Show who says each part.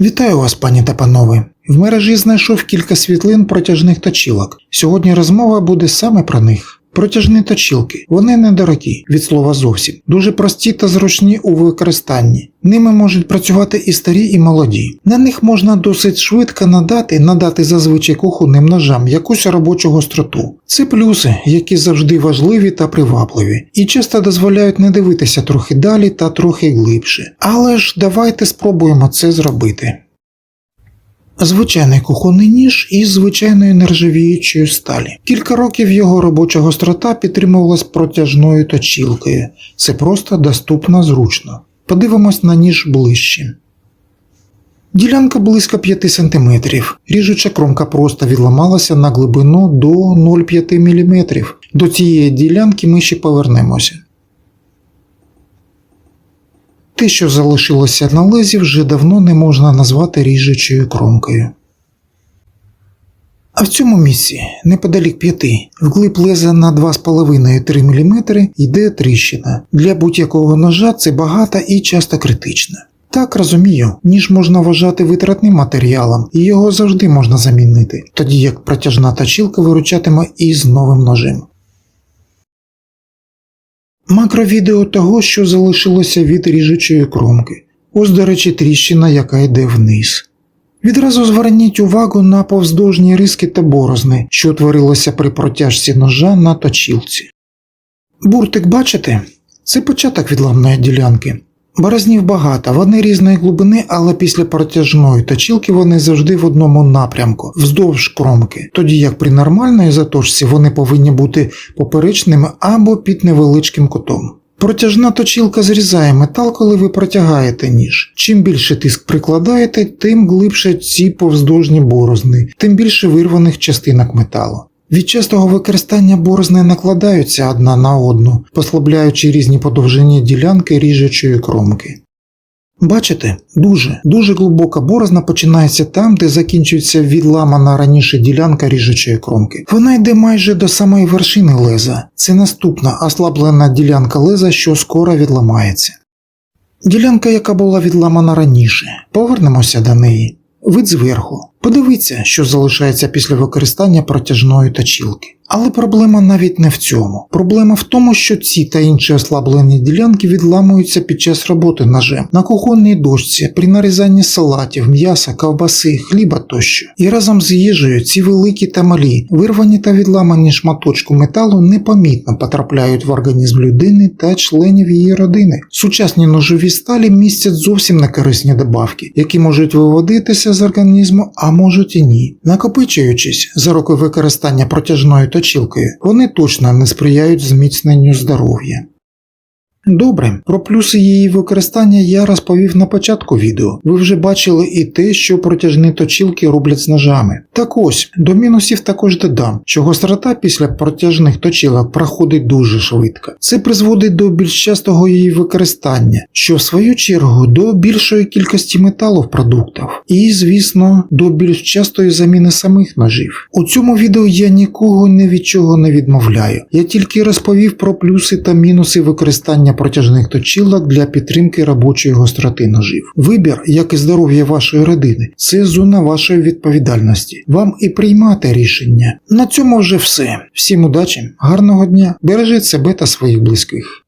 Speaker 1: Вітаю вас, пані та панове. В мережі знайшов кілька світлин протяжних точілок. Сьогодні розмова буде саме про них. Протяжні точілки, вони недорогі, від слова зовсім, дуже прості та зручні у використанні. Ними можуть працювати і старі, і молоді. На них можна досить швидко надати, надати зазвичай кухонним ножам якусь робочу гостроту. Це плюси, які завжди важливі та привабливі, і часто дозволяють не дивитися трохи далі та трохи глибше. Але ж давайте спробуємо це зробити. Звичайний кухонний ніж із звичайної нержавіючої сталі. Кілька років його робоча гострота підтримувалась протяжною точілкою. Це просто доступно зручно. Подивимось на ніж ближче. Ділянка близько 5 см. Ріжуча кромка просто відламалася на глибину до 0,5 мм. До цієї ділянки ми ще повернемося. Те, що залишилося на лезі, вже давно не можна назвати ріжучою кромкою. А в цьому місці, неподалік п'яти, вглиб леза на 2,5-3 мм йде тріщина. Для будь-якого ножа це багата і часто критична. Так розумію, ніж можна вважати витратним матеріалом, і його завжди можна замінити, тоді як протяжна точілка виручатиме із новим ножем. Макровідео того, що залишилося від ріжучої кромки. Ось, до речі, тріщина, яка йде вниз. Відразу зверніть увагу на повздовжні риски та борозни, що утворилося при протяжці ножа на точілці. Буртик бачите? Це початок відламної ділянки. Борознів багато, вони різної глибини, але після протяжної точілки вони завжди в одному напрямку, вздовж кромки, тоді як при нормальної заточці вони повинні бути поперечними або під невеличким кутом. Протяжна точілка зрізає метал, коли ви протягаєте ніж. Чим більше тиск прикладаєте, тим глибше ці повздовжні борозни, тим більше вирваних частинок металу. Від частого використання борозни накладаються одна на одну, послабляючи різні подовжені ділянки ріжучої кромки. Бачите, дуже, дуже глибока борозна починається там, де закінчується відламана раніше ділянка ріжучої кромки. Вона йде майже до самої вершини леза. Це наступна ослаблена ділянка леза, що скоро відламається. Ділянка, яка була відламана раніше, повернемося до неї. Вид зверху. Подивіться, що залишається після використання протяжної точілки. Але проблема навіть не в цьому. Проблема в тому, що ці та інші ослаблені ділянки відламуються під час роботи ножем на кухонній дошці, при нарізанні салатів, м'яса, ковбаси, хліба тощо. І разом з їжею ці великі та малі, вирвані та відламані шматочку металу непомітно потрапляють в організм людини та членів її родини. Сучасні ножові сталі містять зовсім некорисні добавки, які можуть виводитися з організму, а можуть і ні. Накопичуючись за роки використання протяжної точілкою, вони точно не сприяють зміцненню здоров'я. Добре, про плюси її використання я розповів на початку відео. Ви вже бачили і те, що протяжні точілки роблять з ножами. Так ось, до мінусів також додам, що гострота після протяжних точілок проходить дуже швидко. Це призводить до більш частого її використання, що в свою чергу до більшої кількості металу в продуктах, і, звісно, до більш частої заміни самих ножів. У цьому відео я нікого ні від чого не відмовляю. Я тільки розповів про плюси та мінуси використання протяжних точілок для підтримки робочої гостроти ножів. Вибір, як і здоров'я вашої родини, це зона вашої відповідальності. Вам і приймати рішення. На цьому вже все. Всім удачі, гарного дня, бережіть себе та своїх близьких.